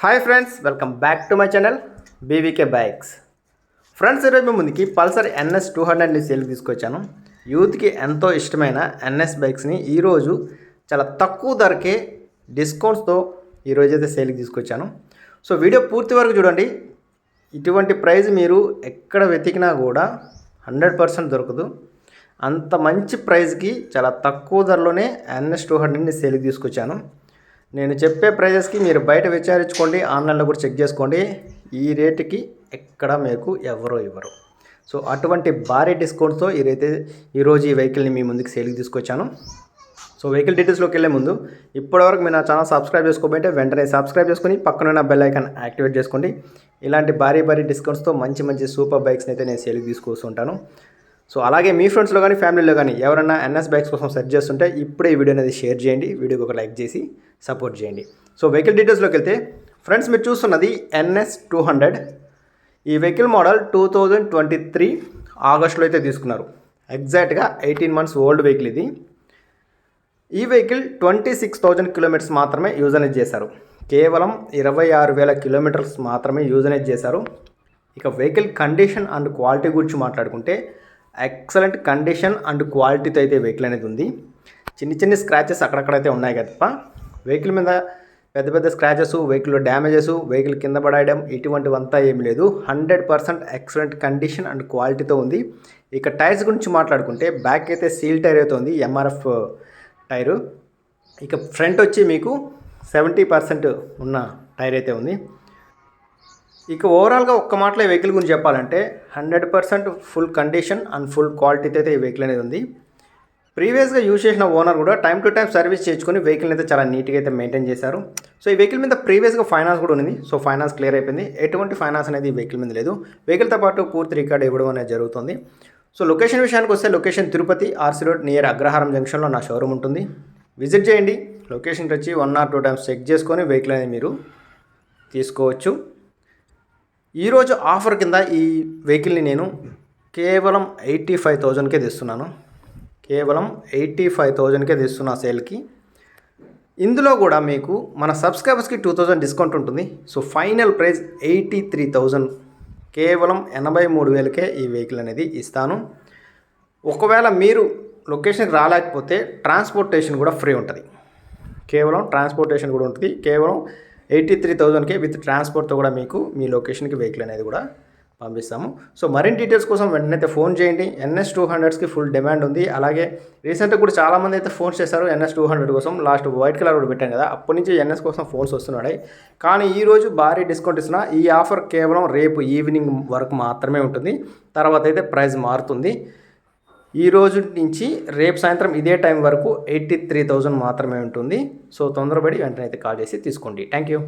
Hi friends welcome back to my channel BVK bikes. Friends ఈరోజు మీ ముందుకి Pulsar NS two హండ్రెడ్ని సేల్కి తీసుకొచ్చాను. యూత్కి ఎంతో ఇష్టమైన ఎన్ఎస్ బైక్స్ని ఈరోజు చాలా తక్కువ ధరకే డిస్కౌంట్స్తో ఈరోజు అయితే సేల్కి తీసుకొచ్చాను. సో వీడియో పూర్తి వరకు చూడండి. ఇటువంటి ప్రైస్ మీరు ఎక్కడ వెతికినా కూడా హండ్రెడ్ పర్సెంట్ దొరకదు. అంత మంచి ప్రైస్కి చాలా తక్కువ ధరలోనే ఎన్ఎస్ టూ హండ్రెడ్ని సేల్కి తీసుకొచ్చాను. నేను చెప్పే ప్రైజెస్కి మీరు బయట విచారించుకోండి ఆన్లైన్లో కూడా చెక్ చేసుకోండి. ఈ రేటుకి ఎక్కడ మీకు ఎవరో ఇవ్వరు. సో అటువంటి భారీ డిస్కౌంట్స్తో ఈరైతే ఈరోజు ఈ వెహికల్ని మీ ముందుకు సేల్కి తీసుకొచ్చాను. సో వెహికల్ డీటెయిల్స్లోకి వెళ్ళే ముందు ఇప్పటివరకు మీరు నా ఛానల్ సబ్స్క్రైబ్ చేసుకోబోతే వెంటనే సబ్స్క్రైబ్ చేసుకొని పక్కనున్న బెల్ ఐకాన్ యాక్టివేట్ చేసుకోండి. ఇలాంటి భారీ భారీ డిస్కౌంట్స్తో మంచి మంచి సూపర్ బైక్స్ని అయితే నేను సేల్కి తీసుకొస్తుంటాను. సో అలాగే మీ ఫ్రెండ్స్లో కానీ ఫ్యామిలీలో కానీ ఎవరైనా ఎన్ఎస్ బైక్స్ కోసం సెర్చ్ చేస్తుంటే ఇప్పుడే ఈ వీడియో అనేది షేర్ చేయండి. వీడియోకి ఒక లైక్ చేసి సపోర్ట్ చేయండి. సో వెహికల్ డీటెయిల్స్లోకి వెళ్తే ఫ్రెండ్స్ మీరు చూస్తున్నది ఎన్ఎస్ టూ హండ్రెడ్. ఈ vehicle model two thousand twenty three ఆగస్టులో అయితే తీసుకున్నారు. ఎగ్జాక్ట్గా ఎయిటీన్ మంత్స్ ఓల్డ్ వెహికల్ ఇది. ఈ vehicle twenty six thousand kilometres మాత్రమే యూజ్ అనేది చేశారు. కేవలం ఇరవై ఆరు వేల కిలోమీటర్స్ మాత్రమే యూజ్ అనేది చేశారు. ఇక వెహికల్ కండిషన్ అండ్ క్వాలిటీ గురించి మాట్లాడుకుంటే ఎక్సలెంట్ కండిషన్ అండ్ క్వాలిటీతో అయితే వెహికల్ అనేది ఉంది. చిన్న చిన్న స్క్రాచెస్ అక్కడక్కడైతే ఉన్నాయి తప్ప వెహికల్ మీద పెద్ద పెద్ద స్క్రాచెస్ వెహికల్లో డ్యామేజెస్ వెహికల్ కింద పడేయడం ఇటువంటివంతా ఏం లేదు. Hundred percent excellent condition and క్వాలిటీతో ఉంది. ఇక టైర్స్ గురించి మాట్లాడుకుంటే బ్యాక్ అయితే సీల్ టైర్ అయితే ఉంది ఎంఆర్ఎఫ్ టైరు uh, ఇక ఫ్రంట్ వచ్చి మీకు సెవెంటీ పర్సెంట్ ఉన్న టైర్ అయితే ఉంది. ఇక ఓవరాల్గా ఒక్క మాటలో ఈ వెహికల్ గురించి చెప్పాలంటే hundred percent full condition and full క్వాలిటీతో అయితే ఈ వెహికల్ అనేది ఉంది. ప్రీవియస్గా యూజ్ చేసిన ఓనర్ కూడా టైం టు టైం సర్వీస్ చేసుకుని వెహికల్ అయితే చాలా నీట్గా అయితే మెయింటైన్ చేశారు. సో ఈ వెహికల్ మీద ప్రీవియస్గా ఫైనాన్స్ కూడా ఉంది సో ఫైనాన్స్ క్లియర్ అయిపోయింది. ఎటువంటి ఫైనాన్స్ అనేది ఈ వెహికల్ మీద లేదు. వెహికల్తో పాటు పూర్తి రికార్డ్ ఇవ్వడం అనేది జరుగుతుంది. సో లొకేషన్ విషయానికి వస్తే location Tirupati RC road near Agraharam జంక్షన్లో నా షోరూమ్ ఉంటుంది. విజిట్ చేయండి. లొకేషన్కి వచ్చి one or two times check చేసుకొని వెహికల్ అనేది మీరు తీసుకోవచ్చు. ఈరోజు ఆఫర్ కింద ఈ వెహికల్ని నేను కేవలం ఎయిటీ ఫైవ్ థౌజండ్కే తెస్తున్నాను. కేవలం ఎయిటీ ఫైవ్ థౌజండ్కే తెస్తున్నా సేల్కి. ఇందులో కూడా మీకు మన సబ్స్క్రైబర్స్కి టూ థౌజండ్ డిస్కౌంట్ ఉంటుంది. So final price eighty three thousand. కేవలం ఎనభై మూడు వేలకే ఈ వెహికల్ అనేది ఇస్తాను. ఒకవేళ మీరు లొకేషన్కి రాలేకపోతే ట్రాన్స్పోర్టేషన్ కూడా ఫ్రీ ఉంటుంది. కేవలం ట్రాన్స్పోర్టేషన్ కూడా ఉంటుంది. కేవలం ఎయిటీ త్రీ థౌజండ్కే విత్ ట్రాన్స్పోర్ట్తో కూడా మీకు మీ లొకేషన్కి వెహికల్ అనేది కూడా పంపిస్తాము. సో మరిన్ని డీటెయిల్స్ కోసం వెంటనే అయితే ఫోన్ చేయండి ఎన్ఎస్ టూ హండ్రెడ్స్కి ఫుల్ డిమాండ్ ఉంది. అలాగే రీసెంట్గా కూడా చాలామంది అయితే ఫోన్స్ చేశారు ఎన్ఎస్ టూ హండ్రెడ్ కోసం. లాస్ట్ వైట్ కలర్ కూడా పెట్టాను కదా. అప్పటి నుంచి ఎన్ఎస్ కోసం ఫోన్స్ వస్తున్నాయి. కానీ ఈరోజు భారీ డిస్కౌంట్ ఇస్తున్న. ఈ ఆఫర్ కేవలం రేపు ఈవినింగ్ వరకు మాత్రమే ఉంటుంది. తర్వాత అయితే ప్రైస్ మారుతుంది. ఈ రోజు నుంచి రేపు సాయంత్రం ఇదే టైం వరకు ఎయిటీ త్రీ థౌజండ్ మాత్రమే ఉంటుంది. సో తొందరపడి వెంటనే అయితే కాల్ చేసి తీసుకోండి. Thank you.